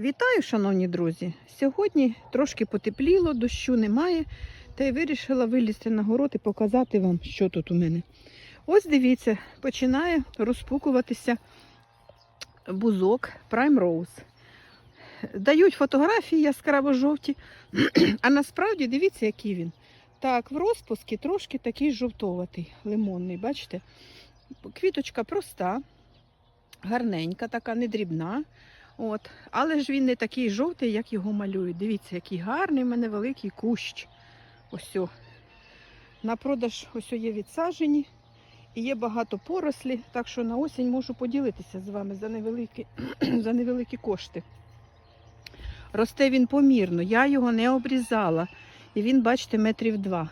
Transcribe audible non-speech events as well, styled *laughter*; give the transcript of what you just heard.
Вітаю, шановні друзі! Сьогодні трошки потепліло, дощу немає, та й вирішила вилізти на город і показати вам, що тут у мене. Ось дивіться, починає розпукуватися бузок Prime Rose. Дають фотографії яскраво жовті, *clears throat* а насправді дивіться, який він. Так, в розпуску трошки такий жовтоватий, лимонний, бачите? Квіточка проста, гарненька, така, не дрібна. От. Але ж він не такий жовтий, як його малюють. Дивіться, який гарний в мене великий кущ. Ось. На продаж ось є відсаджені. І є багато порослі, так що на осінь можу поділитися з вами за невеликі, *clears throat* за невеликі кошти. Росте він помірно, я його не обрізала. І він, бачите, метрів два.